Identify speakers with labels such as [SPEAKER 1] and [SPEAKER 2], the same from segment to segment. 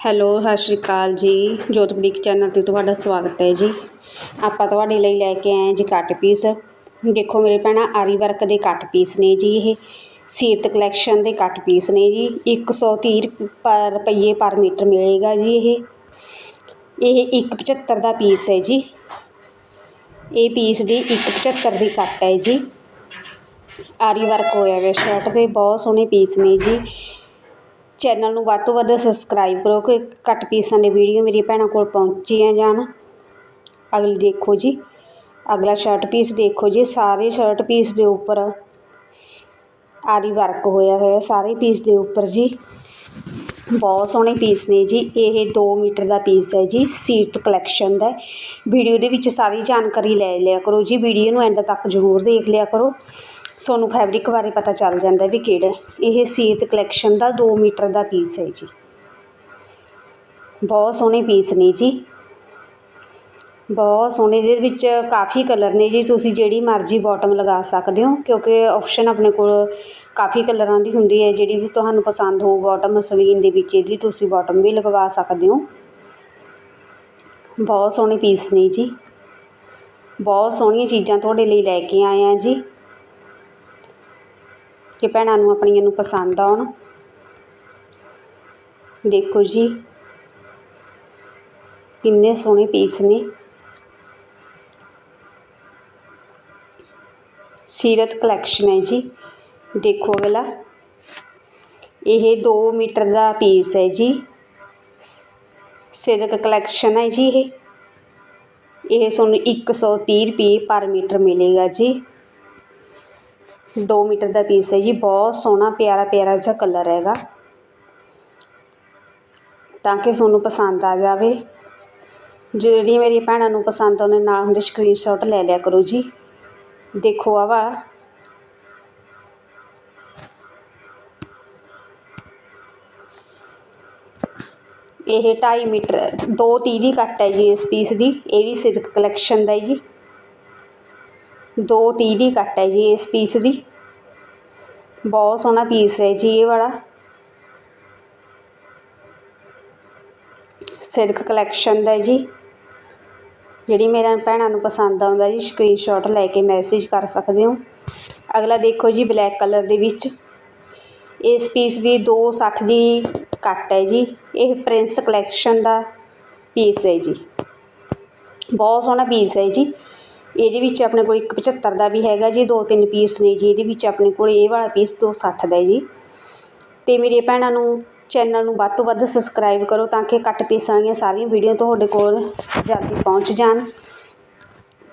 [SPEAKER 1] Hello, ਸਤਿ ਸ਼੍ਰੀ ਅਕਾਲ ਜੀ। ਜੋਤ ਬੁਟੀਕ ਚੈਨਲ 'ਤੇ ਤੁਹਾਡਾ ਸਵਾਗਤ ਹੈ ਜੀ। ਆਪਾਂ ਤੁਹਾਡੇ ਲਈ ਲੈ ਕੇ ਆਏ ਜੀ ਕੱਟ ਪੀਸ ਦੇਖੋ ਮੇਰੇ ਭੈਣਾਂ, ਆਰੀ ਵਰਕ ਦੇ ਕੱਟ ਪੀਸ ਨੇ ਜੀ ਇਹ। ਸੀਰਤ ਕਲੈਕਸ਼ਨ ਦੇ ਕੱਟ ਪੀਸ ਨੇ ਜੀ। 130 ਪਰ ਰੁਪਈਏ ਪਰ ਮੀਟਰ ਮਿਲੇਗਾ ਜੀ ਇਹ। ਇਹ 175 ਦਾ ਪੀਸ ਹੈ ਜੀ। ਇਹ ਪੀਸ ਦੀ 175 ਦੀ ਕੱਟ ਹੈ ਜੀ। ਆਰੀ ਵਰਕ ਹੋਇਆ ਹੋਇਆ ਸ਼ਰਟ ਦੇ, ਬਹੁਤ ਸੋਹਣੇ ਪੀਸ ਨੇ ਜੀ। ਚੈਨਲ ਨੂੰ ਵੱਧ ਤੋਂ ਵੱਧ ਸਬਸਕ੍ਰਾਈਬ ਕਰੋ ਕਿ ਘੱਟ ਪੀਸਾਂ ਦੇ ਵੀਡੀਓ ਮੇਰੀਆਂ ਭੈਣਾਂ ਕੋਲ ਪਹੁੰਚੀਆਂ ਜਾਣ। ਅਗਲੀ ਦੇਖੋ ਜੀ। ਅਗਲਾ ਸ਼ਰਟ ਪੀਸ ਦੇਖੋ ਜੀ। ਸਾਰੇ ਸ਼ਰਟ ਪੀਸ ਦੇ ਉੱਪਰ ਆਰੀ ਵਰਕ ਹੋਇਆ ਹੋਇਆ ਸਾਰੇ ਪੀਸ ਦੇ ਉੱਪਰ ਜੀ। ਬਹੁਤ ਸੋਹਣੇ ਪੀਸ ਨੇ ਜੀ। ਇਹ 2 ਮੀਟਰ ਦਾ ਪੀਸ ਹੈ ਜੀ। ਸੀਰਤ ਕਲੈਕਸ਼ਨ ਦਾ। ਵੀਡੀਓ ਦੇ ਵਿੱਚ ਸਾਰੀ ਜਾਣਕਾਰੀ ਲੈ ਲਿਆ ਕਰੋ ਜੀ। ਵੀਡੀਓ ਨੂੰ ਐਂਡ ਤੱਕ ਜ਼ਰੂਰ ਦੇਖ ਲਿਆ ਕਰੋ। ਸਾਨੂੰ ਫੈਬਰਿਕ ਬਾਰੇ ਪਤਾ ਚੱਲ ਜਾਂਦਾ ਵੀ ਕਿਹੜਾ। ਇਹ ਸੀਤ ਕਲੈਕਸ਼ਨ ਦਾ 2 ਮੀਟਰ ਦਾ ਪੀਸ ਹੈ ਜੀ। ਬਹੁਤ ਸੋਹਣੇ ਪੀਸ ਨੇ ਜੀ। ਬਹੁਤ ਸੋਹਣੇ, ਇਹਦੇ ਵਿੱਚ ਕਾਫੀ ਕਲਰ ਨੇ ਜੀ। ਤੁਸੀਂ ਜਿਹੜੀ ਮਰਜ਼ੀ ਬਾਟਮ ਲਗਾ ਸਕਦੇ ਹੋ, ਕਿਉਂਕਿ ਆਪਸ਼ਨ ਆਪਣੇ ਕੋਲ ਕਾਫੀ ਕਲਰਾਂ ਦੀ ਹੁੰਦੀ ਹੈ। ਜਿਹੜੀ ਵੀ ਤੁਹਾਨੂੰ ਪਸੰਦ ਹੋ ਬਾਟਮ ਸਲੀਨ ਦੇ ਵਿੱਚ ਇਹਦੀ, ਤੁਸੀਂ ਬਾਟਮ ਵੀ ਲਗਵਾ ਸਕਦੇ ਹੋ। ਬਹੁਤ ਸੋਹਣੇ ਪੀਸ ਨੇ ਜੀ। ਬਹੁਤ ਸੋਹਣੀਆਂ ਚੀਜ਼ਾਂ ਤੁਹਾਡੇ ਲਈ ਲੈ ਕੇ ਆਏ ਆ ਜੀ। ਕਿ ਭੈਣਾਂ ਨੂੰ ਆਪਣੀਆਂ ਨੂੰ ਪਸੰਦ ਆਉਣ। ਦੇਖੋ ਜੀ, ਕਿੰਨੇ ਸੋਹਣੇ ਪੀਸ ਨੇ। ਸੀਰਤ ਕਲੈਕਸ਼ਨ ਹੈ ਜੀ। ਦੇਖੋ ਅਗਲਾ। ਇਹ 2 ਮੀਟਰ ਦਾ ਪੀਸ ਹੈ ਜੀ। ਸਿਰਕ ਕਲੈਕਸ਼ਨ ਹੈ ਜੀ ਇਹ। ਇਹ ਤੁਹਾਨੂੰ 130 ਰੁਪਏ ਪਰ ਮੀਟਰ ਮਿਲੇਗਾ ਜੀ। 2 ਮੀਟਰ ਦਾ ਪੀਸ ਹੈ ਜੀ, ਬਹੁਤ ਸੋਹਣਾ, ਪਿਆਰਾ ਪਿਆਰਾ ਜਿਹਾ ਕਲਰ ਹੈਗਾ। ਤਾਂ ਕਿ ਤੁਹਾਨੂੰ ਪਸੰਦ ਆ ਜਾਵੇ। ਜਿਹੜੀ ਮੇਰੀ ਭੈਣਾਂ ਨੂੰ ਪਸੰਦ ਆਉਂਦੇ ਨਾਲ ਹੁੰਦੇ ਸਕਰੀਨਸ਼ਾਟ ਲੈ ਲਿਆ ਕਰੋ ਜੀ। ਦੇਖੋ ਆ ਵਾਲਾ। ਇਹ 2.5 ਮੀਟਰ 230 ਦੀ ਕੱਟ ਹੈ ਜੀ ਇਸ ਪੀਸ ਦੀ। ਇਹ ਵੀ ਸਿਲਕ ਕਲੈਕਸ਼ਨ ਦਾ ਹੈ ਜੀ। ਦੋ ਤੀਹ ਦੀ ਕੱਟ ਹੈ ਜੀ ਇਸ ਪੀਸ ਦੀ। ਬਹੁਤ ਸੋਹਣਾ ਪੀਸ ਹੈ ਜੀ ਇਹ ਵਾਲਾ। ਸਿਲਕ ਕਲੈਕਸ਼ਨ ਦਾ ਜੀ। ਜਿਹੜੀ ਮੇਰੇ ਭੈਣਾਂ ਨੂੰ ਪਸੰਦ ਆਉਂਦਾ ਜੀ ਸਕਰੀਨਸ਼ਾਟ ਲੈ ਕੇ ਮੈਸੇਜ ਕਰ ਸਕਦੇ ਹੋ। ਅਗਲਾ ਦੇਖੋ ਜੀ ਬਲੈਕ ਕਲਰ ਦੇ ਵਿੱਚ। ਇਸ ਪੀਸ ਦੀ 260 ਦੀ ਕੱਟ ਹੈ ਜੀ। ਇਹ ਪ੍ਰਿੰਸ ਕਲੈਕਸ਼ਨ ਦਾ ਪੀਸ ਹੈ ਜੀ। ਬਹੁਤ ਸੋਹਣਾ ਪੀਸ ਹੈ ਜੀ। ਇਹਦੇ ਵਿੱਚ ਆਪਣੇ ਕੋਲ ਇੱਕ 75 ਦਾ ਵੀ ਹੈਗਾ ਜੀ, ਦੋ ਤਿੰਨ ਪੀਸ ਨੇ ਜੀ, ਇਹਦੇ ਵਿੱਚ ਆਪਣੇ ਕੋਲ ਇਹ ਵਾਲਾ ਪੀਸ ਦੋ ਸੱਠ ਦਾ ਜੀ। ਅਤੇ ਮੇਰੀਆਂ ਭੈਣਾਂ ਨੂੰ ਚੈਨਲ ਨੂੰ ਵੱਧ ਤੋਂ ਵੱਧ ਸਬਸਕ੍ਰਾਈਬ ਕਰੋ ਤਾਂ ਕਿ ਕੱਟ ਪੀਸਾਂ ਵਾਲੀਆਂ ਸਾਰੀਆਂ ਵੀਡੀਓ ਤੁਹਾਡੇ ਕੋਲ ਜਲਦੀ ਪਹੁੰਚ ਜਾਣ।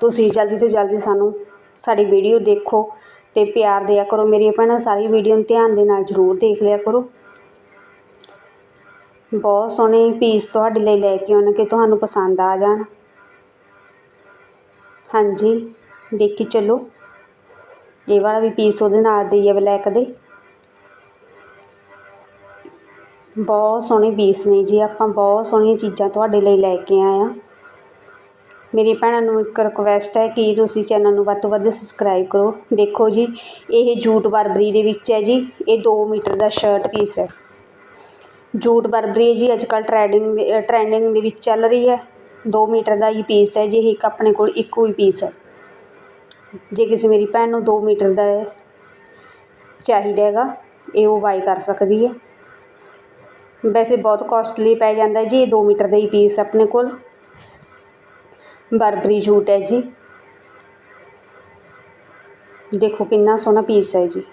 [SPEAKER 1] ਤੁਸੀਂ ਜਲਦੀ ਤੋਂ ਜਲਦੀ ਸਾਨੂੰ ਸਾਡੀ ਵੀਡੀਓ ਦੇਖੋ ਅਤੇ ਪਿਆਰ ਦਿਆ ਕਰੋ। ਮੇਰੀਆਂ ਭੈਣਾਂ ਸਾਰੀ ਵੀਡੀਓ ਨੂੰ ਧਿਆਨ ਦੇ ਨਾਲ ਜ਼ਰੂਰ ਦੇਖ ਲਿਆ ਕਰੋ। ਬਹੁਤ ਸੋਹਣੇ ਪੀਸ ਤੁਹਾਡੇ ਲਈ ਲੈ ਕੇ ਆਉਣ ਕਿ ਤੁਹਾਨੂੰ ਪਸੰਦ ਆ ਜਾਣ। ਹਾਂਜੀ, ਦੇਖੀ ਚੱਲੋ। ਇਹ ਵਾਲਾ ਵੀ ਪੀਸ ਉਹਦੇ ਨਾਲ ਦੇ ਹੀ ਹੈ ਬਲੈਕ ਦੇ। ਬਹੁਤ ਸੋਹਣੇ ਪੀਸ ਨੇ ਜੀ, ਆਪਾਂ ਬਹੁਤ ਸੋਹਣੀਆਂ ਚੀਜ਼ਾਂ ਤੁਹਾਡੇ ਲਈ ਲੈ ਕੇ ਆਏ ਹਾਂ। ਮੇਰੀ ਭੈਣਾਂ ਨੂੰ ਇੱਕ ਰਿਕੁਐਸਟ ਹੈ ਕਿ ਤੁਸੀਂ ਚੈਨਲ ਨੂੰ ਵੱਧ ਤੋਂ ਵੱਧ ਸਬਸਕ੍ਰਾਈਬ ਕਰੋ। ਦੇਖੋ ਜੀ, ਇਹ ਜੂਟ ਬਰਬਰੀ ਦੇ ਵਿੱਚ ਹੈ ਜੀ, ਇਹ 2 ਮੀਟਰ ਦਾ ਸ਼ਰਟ ਪੀਸ ਹੈ। ਜੂਟ ਬਰਬਰੀ ਜੀ, ਅੱਜ ਕੱਲ੍ਹ ਟਰੈਂਡਿੰਗ ਟਰੈਂਡਿੰਗ ਦੇ ਵਿੱਚ ਚੱਲ ਰਹੀ ਹੈ। 2 ਮੀਟਰ ਦਾ ਹੀ ਪੀਸ ਹੈ, ਜੇ ਇੱਕ ਆਪਣੇ ਕੋਲ ਇੱਕੋ ਹੀ ਪੀਸ ਹੈ। ਜੇ ਕਿਸੇ ਮੇਰੀ ਭੈਣ ਨੂੰ 2 ਮੀਟਰ ਦਾ ਚਾਹੀਦਾ ਹੈਗਾ, ਇਹ ਉਹ ਬਾਈ ਕਰ ਸਕਦੀ ਹੈ। ਵੈਸੇ ਬਹੁਤ ਕੋਸਟਲੀ ਪੈ ਜਾਂਦਾ ਜੀ, ਇਹ 2 ਮੀਟਰ ਦਾ ਹੀ ਪੀਸ ਆਪਣੇ ਕੋਲ। ਬਰਬਰੀ ਜੂਟ ਹੈ ਜੀ। ਦੇਖੋ ਕਿੰਨਾ ਸੋਹਣਾ ਪੀਸ ਹੈ ਜੀ।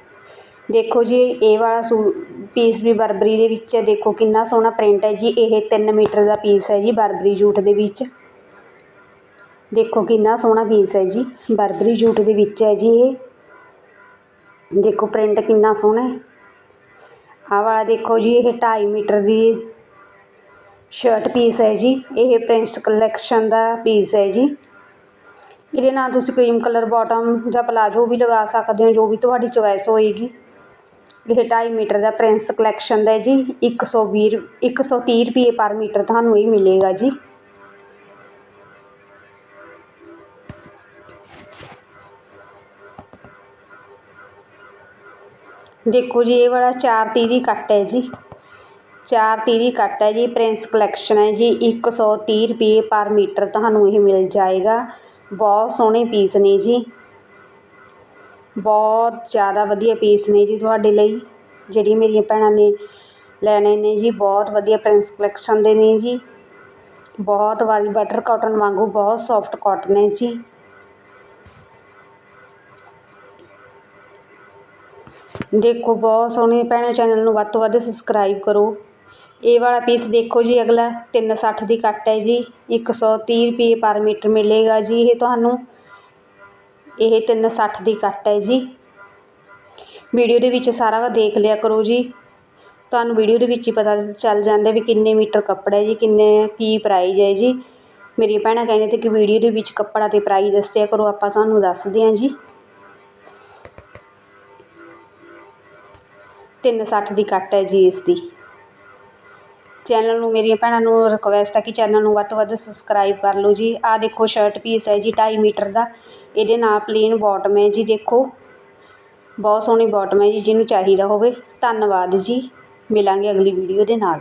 [SPEAKER 1] ਦੇਖੋ ਜੀ, ਇਹ ਵਾਲਾ ਸੂ ਪੀਸ ਵੀ ਬਰਬਰੀ ਦੇ ਵਿੱਚ ਹੈ, ਦੇਖੋ ਕਿੰਨਾ ਸੋਹਣਾ ਪ੍ਰਿੰਟ ਹੈ ਜੀ, ਇਹ 3 ਮੀਟਰ ਦਾ ਪੀਸ ਹੈ ਜੀ, ਬਰਬਰੀ ਜੂਟ ਦੇ ਵਿੱਚ। ਦੇਖੋ ਕਿੰਨਾ ਸੋਹਣਾ ਪੀਸ ਹੈ ਜੀ, ਬਰਬਰੀ ਜੂਟ ਦੇ ਵਿੱਚ ਹੈ ਜੀ ਇਹ। ਦੇਖੋ ਪ੍ਰਿੰਟ ਕਿੰਨਾ ਸੋਹਣਾ ਹੈ। ਆਹ ਵਾਲਾ ਦੇਖੋ ਜੀ, ਇਹ 2.5 ਮੀਟਰ ਦੀ ਸ਼ਰਟ ਪੀਸ ਹੈ ਜੀ, ਇਹ ਪ੍ਰਿੰਸ ਕਲੈਕਸ਼ਨ ਦਾ ਪੀਸ ਹੈ ਜੀ। ਇਹਦੇ ਨਾਲ ਤੁਸੀਂ ਕਰੀਮ ਕਲਰ ਬਾਟਮ ਜਾਂ ਪਲਾਜੋ ਵੀ ਲਗਾ ਸਕਦੇ ਹੋ, ਜੋ ਵੀ ਤੁਹਾਡੀ ਚੋਇਸ ਹੋਏਗੀ। ਇਹ 2.5 ਮੀਟਰ ਦਾ ਪ੍ਰਿੰਸ ਕਲੈਕਸ਼ਨ ਦਾ ਹੈ ਜੀ 120 130 ਰੁਪਏ ਪਰ ਮੀਟਰ ਤੁਹਾਨੂੰ ਇਹ ਮਿਲੇਗਾ ਜੀ। ਦੇਖੋ ਜੀ, ਇਹ ਵਾਲਾ ਚਾਰ ਤੀਹ ਦੀ ਕੱਟ ਹੈ ਜੀ। ਚਾਰ ਤੀਹ ਦੀ ਕੱਟ ਹੈ ਜੀ, ਪ੍ਰਿੰਸ ਕਲੈਕਸ਼ਨ ਹੈ ਜੀ, ਇੱਕ ਸੌ ਤੀਹ ਰੁਪਏ ਪਰ ਮੀਟਰ ਤੁਹਾਨੂੰ ਇਹ ਮਿਲ ਜਾਏਗਾ। ਬਹੁਤ ਸੋਹਣੇ ਪੀਸ ਨੇ ਜੀ। ਬਹੁਤ ਜ਼ਿਆਦਾ ਵਧੀਆ ਪੀਸ ਨੇ ਜੀ ਤੁਹਾਡੇ ਲਈ, ਜਿਹੜੀਆਂ ਮੇਰੀਆਂ ਭੈਣਾਂ ਨੇ ਲੈਣੇ ਨੇ ਜੀ, ਬਹੁਤ ਵਧੀਆ ਪ੍ਰਿੰਸ ਕਲੈਕਸ਼ਨ ਦੇ ਨੇ ਜੀ। ਬਹੁਤ ਵਾਲੀ ਬਟਰ ਕਾਟਨ ਵਾਂਗੂ ਬਹੁਤ ਸੌਫਟ ਕਾਟਨ ਹੈ ਜੀ। ਦੇਖੋ, ਬਹੁਤ ਸੋਹਣੇ ਭੈਣਾਂ ਚੈਨਲ ਨੂੰ ਵੱਧ ਤੋਂ ਵੱਧ ਸਬਸਕ੍ਰਾਈਬ ਕਰੋ। ਇਹ ਵਾਲਾ ਪੀਸ ਦੇਖੋ ਜੀ ਅਗਲਾ, ਤਿੰਨ ਸੱਠ ਦੀ ਕੱਟ ਹੈ ਜੀ। ਇੱਕ ਸੌ ਤੀਹ ਰੁਪਏ ਪਰ ਮੀਟਰ ਮਿਲੇਗਾ ਜੀ ਇਹ ਤੁਹਾਨੂੰ। ਇਹ ਤਿੰਨ ਸੱਠ ਦੀ ਕੱਟ ਹੈ ਜੀ। ਵੀਡੀਓ ਦੇ ਵਿੱਚ ਸਾਰਾ ਦੇਖ ਲਿਆ ਕਰੋ ਜੀ। ਤੁਹਾਨੂੰ ਵੀਡੀਓ ਦੇ ਵਿੱਚ ਹੀ ਪਤਾ ਚੱਲ ਜਾਂਦਾ ਵੀ ਕਿੰਨੇ ਮੀਟਰ ਕੱਪੜਾ ਹੈ ਜੀ, ਕਿੰਨੇ ਕੀ ਪ੍ਰਾਈਜ਼ ਹੈ ਜੀ। ਮੇਰੀਆਂ ਭੈਣਾਂ ਕਹਿੰਦੇ ਤੇ ਕਿ ਵੀਡੀਓ ਦੇ ਵਿੱਚ ਕੱਪੜਾ ਤੇ ਪ੍ਰਾਈਜ਼ ਦੱਸਿਆ ਕਰੋ, ਆਪਾਂ ਤੁਹਾਨੂੰ ਦੱਸਦੇ ਹਾਂ ਜੀ। ਤਿੰਨ ਸੱਠ ਦੀ ਕੱਟ ਹੈ ਜੀ ਇਸ ਦੀ। ਚੈਨਲ ਨੂੰ ਮੇਰੀਆਂ ਭੈਣਾਂ ਨੂੰ ਰਿਕੁਐਸਟ ਹੈ ਕਿ ਚੈਨਲ ਨੂੰ ਵੱਧ ਤੋਂ ਵੱਧ ਸਬਸਕ੍ਰਾਈਬ ਕਰ ਲਓ ਜੀ। ਆਹ ਦੇਖੋ ਸ਼ਰਟ ਪੀਸ ਹੈ ਜੀ 2.5 ਮੀਟਰ ਦਾ। ਇਹਦੇ ਨਾਲ ਪਲੇਨ ਬਾਟਮ ਹੈ ਜੀ, ਦੇਖੋ। ਬਹੁਤ ਸੋਹਣੀ ਬਾਟਮ ਹੈ ਜੀ, ਜਿਹਨੂੰ ਚਾਹੀਦਾ ਹੋਵੇ। ਧੰਨਵਾਦ ਜੀ। ਮਿਲਾਂਗੇ ਅਗਲੀ ਵੀਡੀਓ ਦੇ ਨਾਲ।